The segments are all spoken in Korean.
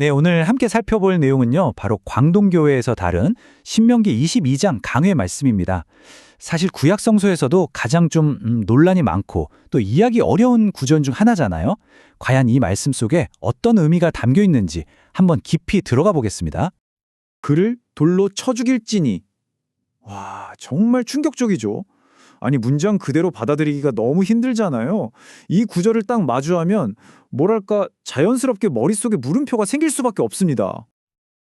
네, 오늘 함께 살펴볼 내용은요. 바로 광동교회에서 다룬 신명기 22장 강회 말씀입니다. 사실 구약 성서에서도 가장 좀 음, 논란이 많고 또 이해하기 어려운 구절 중 하나잖아요. 과연 이 말씀 속에 어떤 의미가 담겨 있는지 한번 깊이 들어가 보겠습니다. 그를 돌로 쳐 죽일지니. 와, 정말 충격적이죠. 아니, 문장 그대로 받아들이기가 너무 힘들잖아요. 이 구절을 딱 마주하면 뭐랄까 자연스럽게 머릿속에 물음표가 생길 수밖에 없습니다.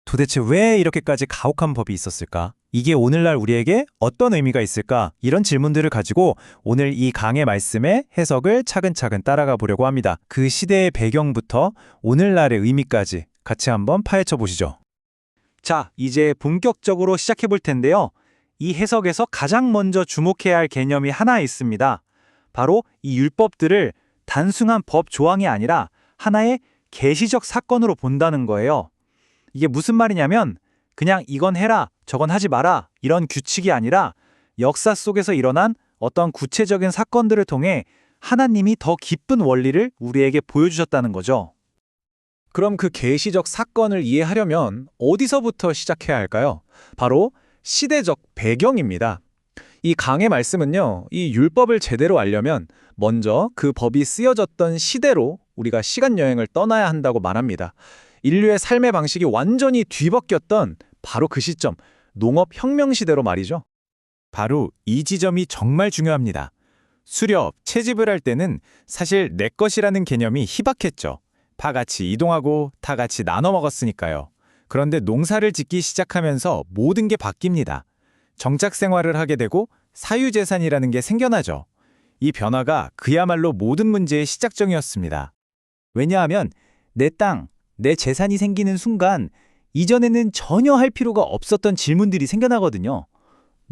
도대체 왜 이렇게까지 가혹한 법이 있었을까? 이게 오늘날 우리에게 어떤 의미가 있을까? 이런 질문들을 가지고 오늘 이 강의 말씀의 해석을 차근차근 따라가 보려고 합니다. 그 시대의 배경부터 오늘날의 의미까지 같이 한번 파헤쳐 보시죠. 자, 이제 본격적으로 시작해 볼 텐데요. 이 해석에서 가장 먼저 주목해야 할 개념이 하나 있습니다. 바로 이 율법들을 단순한 법 조항이 아니라 하나의 계시적 사건으로 본다는 거예요. 이게 무슨 말이냐면 그냥 이건 해라, 저건 하지 마라 이런 규칙이 아니라 역사 속에서 일어난 어떤 구체적인 사건들을 통해 하나님이 더 깊은 원리를 우리에게 보여주셨다는 거죠. 그럼 그 계시적 사건을 이해하려면 어디서부터 시작해야 할까요? 바로 시대적 배경입니다. 이 강의 말씀은요, 이 율법을 제대로 알려면 먼저 그 법이 쓰여졌던 시대로 우리가 시간 여행을 떠나야 한다고 말합니다. 인류의 삶의 방식이 완전히 뒤바뀌었던 바로 그 시점, 농업혁명 시대로 말이죠. 바로 이 지점이 정말 중요합니다. 수렵, 채집을 할 때는 사실 내 것이라는 개념이 희박했죠. 다 같이 이동하고 다 같이 나눠 먹었으니까요. 그런데 농사를 짓기 시작하면서 모든 게 바뀝니다. 정착 생활을 하게 되고 사유재산이라는 게 생겨나죠. 이 변화가 그야말로 모든 문제의 시작점이었습니다. 왜냐하면 내 땅, 내 재산이 생기는 순간 이전에는 전혀 할 필요가 없었던 질문들이 생겨나거든요.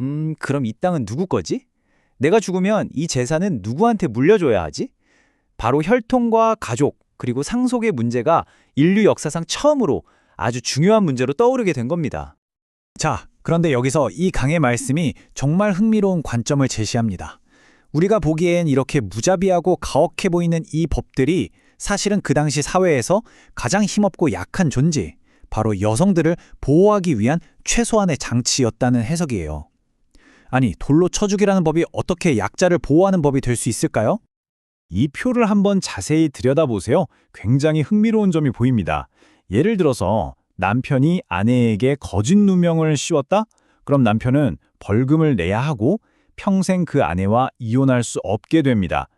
음, 그럼 이 땅은 누구 거지? 내가 죽으면 이 재산은 누구한테 물려줘야 하지? 바로 혈통과 가족, 그리고 상속의 문제가 인류 역사상 처음으로 아주 중요한 문제로 떠오르게 된 겁니다. 자, 그런데 여기서 이 강의 말씀이 정말 흥미로운 관점을 제시합니다. 우리가 보기엔 이렇게 무자비하고 가혹해 보이는 이 법들이 사실은 그 당시 사회에서 가장 힘없고 약한 존재, 바로 여성들을 보호하기 위한 최소한의 장치였다는 해석이에요. 아니, 돌로 쳐 죽이라는 법이 어떻게 약자를 보호하는 법이 될 수 있을까요? 이 표를 한번 자세히 들여다보세요. 굉장히 흥미로운 점이 보입니다. 예를 들어서 남편이 아내에게 거짓 누명을 씌웠다? 그럼 남편은 벌금을 내야 하고 평생 그 아내와 이혼할 수 없게 됩니다.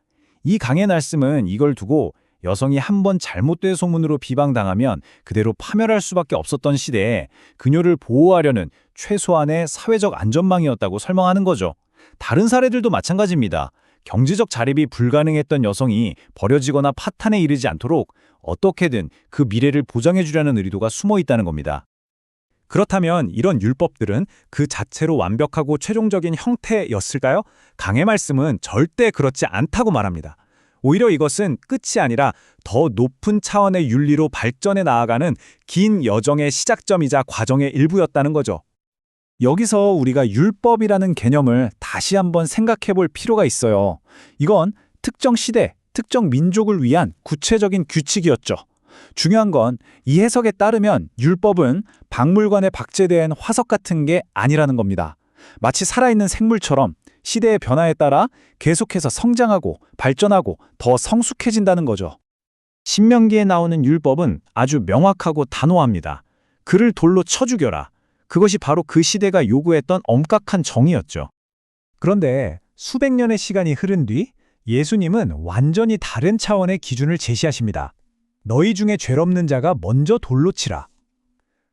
이 강의 말씀은 이걸 두고 여성이 한 번 잘못된 소문으로 비방당하면 그대로 파멸할 수밖에 없었던 시대에 그녀를 보호하려는 최소한의 사회적 안전망이었다고 설명하는 거죠. 다른 사례들도 마찬가지입니다. 경제적 자립이 불가능했던 여성이 버려지거나 파탄에 이르지 않도록 어떻게든 그 미래를 보장해 주려는 의도가 숨어 있다는 겁니다. 그렇다면 이런 율법들은 그 자체로 완벽하고 최종적인 형태였을까요? 강의 말씀은 절대 그렇지 않다고 말합니다. 오히려 이것은 끝이 아니라 더 높은 차원의 윤리로 발전해 나아가는 긴 여정의 시작점이자 과정의 일부였다는 거죠. 여기서 우리가 율법이라는 개념을 다시 한번 생각해 볼 필요가 있어요. 이건 특정 시대, 특정 민족을 위한 구체적인 규칙이었죠. 중요한 건 이 해석에 따르면 율법은 박물관에 박제된 화석 같은 게 아니라는 겁니다. 마치 살아있는 생물처럼 시대의 변화에 따라 계속해서 성장하고 발전하고 더 성숙해진다는 거죠. 신명기에 나오는 율법은 아주 명확하고 단호합니다. 그를 돌로 쳐 죽여라. 그것이 바로 그 시대가 요구했던 엄격한 정의였죠. 그런데 수백 년의 시간이 흐른 뒤 예수님은 완전히 다른 차원의 기준을 제시하십니다. 너희 중에 죄없는 자가 먼저 돌로 치라.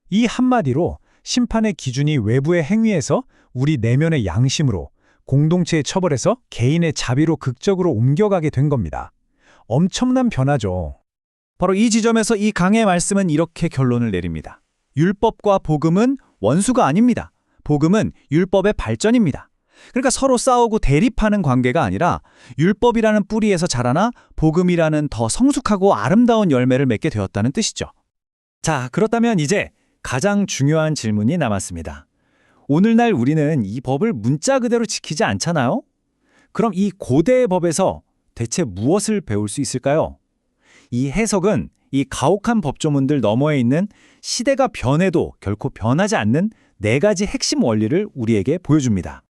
이 한마디로 심판의 기준이 외부의 행위에서 우리 내면의 양심으로 공동체의 처벌에서 개인의 자비로 극적으로 옮겨가게 된 겁니다. 엄청난 변화죠. 바로 이 지점에서 이 강의 말씀은 이렇게 결론을 내립니다. 율법과 복음은 원수가 아닙니다. 복음은 율법의 발전입니다. 그러니까 서로 싸우고 대립하는 관계가 아니라 율법이라는 뿌리에서 자라나 복음이라는 더 성숙하고 아름다운 열매를 맺게 되었다는 뜻이죠. 자, 그렇다면 이제 가장 중요한 질문이 남았습니다. 오늘날 우리는 이 법을 문자 그대로 지키지 않잖아요? 그럼 이 고대의 법에서 대체 무엇을 배울 수 있을까요? 이 해석은 이 가혹한 법조문들 너머에 있는 시대가 변해도 결코 변하지 않는 네 가지 핵심 원리를 우리에게 보여줍니다.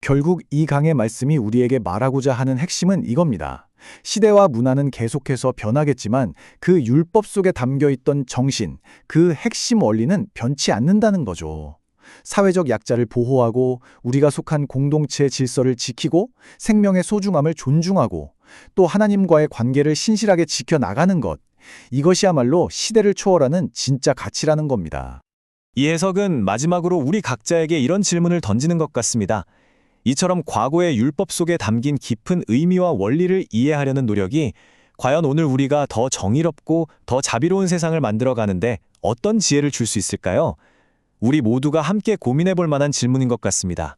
결국 이 강의 말씀이 우리에게 말하고자 하는 핵심은 이겁니다. 시대와 문화는 계속해서 변하겠지만 그 율법 속에 담겨 있던 정신, 그 핵심 원리는 변치 않는다는 거죠. 사회적 약자를 보호하고 우리가 속한 공동체의 질서를 지키고 생명의 소중함을 존중하고 또 하나님과의 관계를 신실하게 지켜나가는 것. 이것이야말로 시대를 초월하는 진짜 가치라는 겁니다. 이 해석은 마지막으로 우리 각자에게 이런 질문을 던지는 것 같습니다. 이처럼 과거의 율법 속에 담긴 깊은 의미와 원리를 이해하려는 노력이 과연 오늘 우리가 더 정의롭고 더 자비로운 세상을 만들어 가는데 어떤 지혜를 줄 수 있을까요? 우리 모두가 함께 고민해 볼 만한 질문인 것 같습니다.